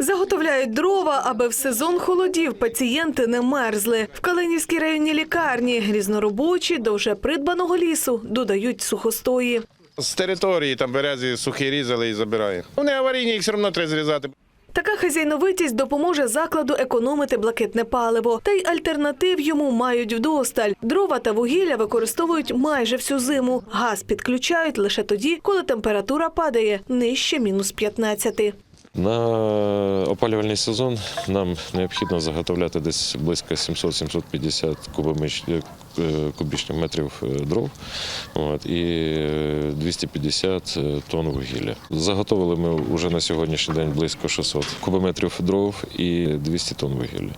Заготовляють дрова, аби в сезон холодів пацієнти не мерзли. В Калинівській районній лікарні різноробочі до вже придбаного лісу додають сухостої. З території там берези сухі різали і забирає. Вони аварійні, їх все одно треба зрізати. Така хазяйновитість допоможе закладу економити блакитне паливо. Та й альтернатив йому мають вдосталь. Дрова та вугілля використовують майже всю зиму. Газ підключають лише тоді, коли температура падає нижче мінус 15. На опалювальний сезон нам необхідно заготовляти десь близько 700-750 е, кубічних метрів е, дров і е, 250 тонн вугілля. Заготовили ми вже на сьогоднішній день близько 600 кубометрів дров і 200 тонн вугілля.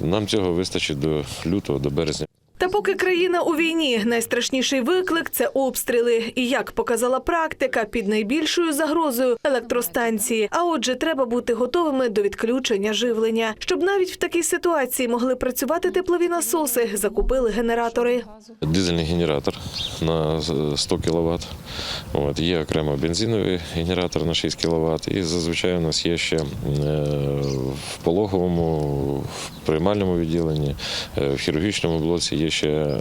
Нам цього вистачить до лютого, до березня. Та поки країна у війні, найстрашніший виклик це обстріли. І як показала практика, під найбільшою загрозою електростанції. А отже, треба бути готовими до відключення живлення. Щоб навіть в такій ситуації могли працювати теплові насоси, закупили генератори. Дизельний генератор на 100 кВт. От, є окремо бензиновий генератор на 6 кВт. І зазвичай у нас є ще е, в пологовому, в приймальному відділенні, е, в хірургічному блоці є ще е,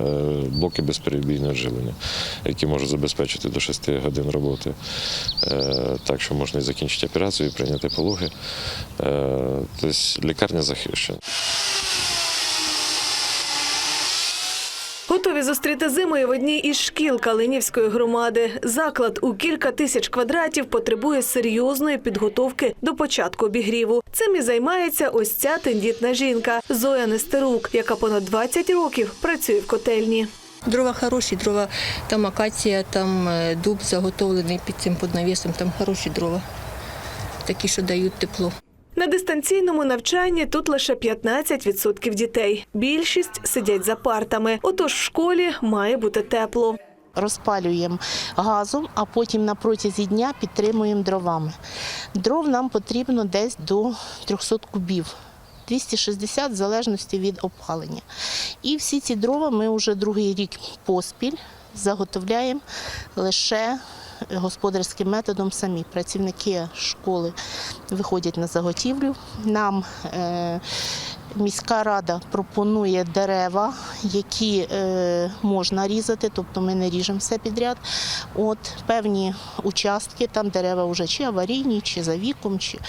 блоки безперебійного живлення, які можуть забезпечити до 6 годин роботи. Е, Так що можна і закінчити операцію, і прийняти пологи. Е, Тобто лікарня захищена. Готові зустріти зимою в одній із шкіл Калинівської громади. Заклад у кілька тисяч квадратів потребує серйозної підготовки до початку обігріву. Цим і займається ось ця тендітна жінка Зоя Нестерук, яка понад 20 років працює в котельні. Дрова хороші, дрова, там акація, там е, дуб заготовлений під цим під навісом, там хороші дрова, такі, що дають тепло. На дистанційному навчанні тут лише 15% дітей. Більшість сидять за партами. Отож в школі має бути тепло. розпалюємо газом, а потім на протязі дня підтримуємо дровами. Дров нам потрібно десь до 300 кубів. 260 в залежності від опалення. І всі ці дрова ми вже другий рік поспіль заготовляємо лише господарським методом самі. Працівники школи виходять на заготівлю. Нам е, Міська рада пропонує дерева, які е, можна різати, тобто ми не ріжемо все підряд. От певні участки, там дерева вже чи аварійні, чи за віком, чи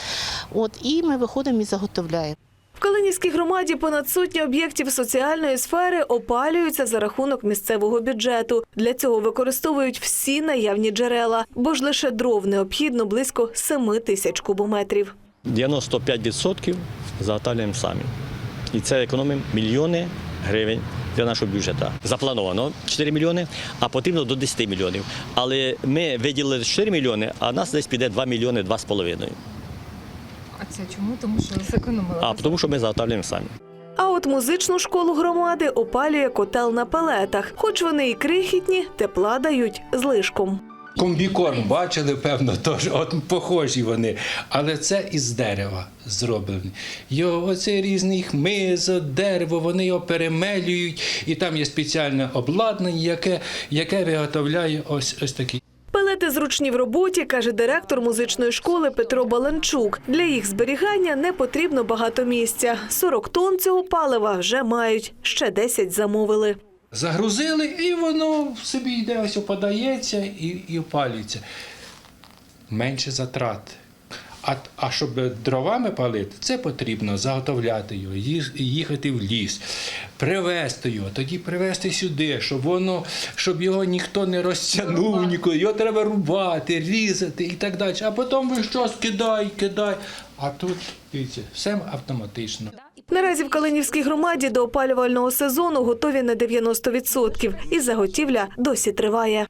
от і ми виходимо і заготовляємо. В Калинівській громаді понад сотня об'єктів соціальної сфери опалюються за рахунок місцевого бюджету. Для цього використовують всі наявні джерела, бо ж лише дров необхідно близько 7 тисяч кубометрів. 95% заготовляємо самі. І це економимо мільйони гривень для нашого бюджету. Заплановано 4 мільйони, а потрібно до 10 мільйонів. Але ми виділили 4 мільйони, а нас десь піде 2 мільйони 2,5. А це чому? Тому що зекономили. А тому що ми заготовляємо самі. А от музичну школу громади опалює котел на пелетах. Хоч вони і крихітні, тепла дають злишком. Комбікорм бачили, певно, теж от похожі вони, але це із дерева зроблені. Його оце різний хмиз, дерево, вони його перемелюють, і там є спеціальне обладнання, яке, яке виготовляє ось ось такі. Зручні в роботі, каже директор музичної школи Петро Баланчук. Для їх зберігання не потрібно багато місця. 40 тонн цього палива вже мають, ще 10 замовили. Загрузили, і воно собі йде, ось опадається і, і опалюється. Менше затрат. А, а щоб дровами палити, це потрібно заготовляти його, їхати в ліс, привезти його, тоді привезти сюди, щоб воно, щоб його ніхто не розтягнув нікуди. Його треба рубати, різати і так далі. А потім ви щось кидай, кидай. А тут, дивіться, все автоматично. Наразі в Калинівській громаді до опалювального сезону готові на 90%. І заготівля досі триває.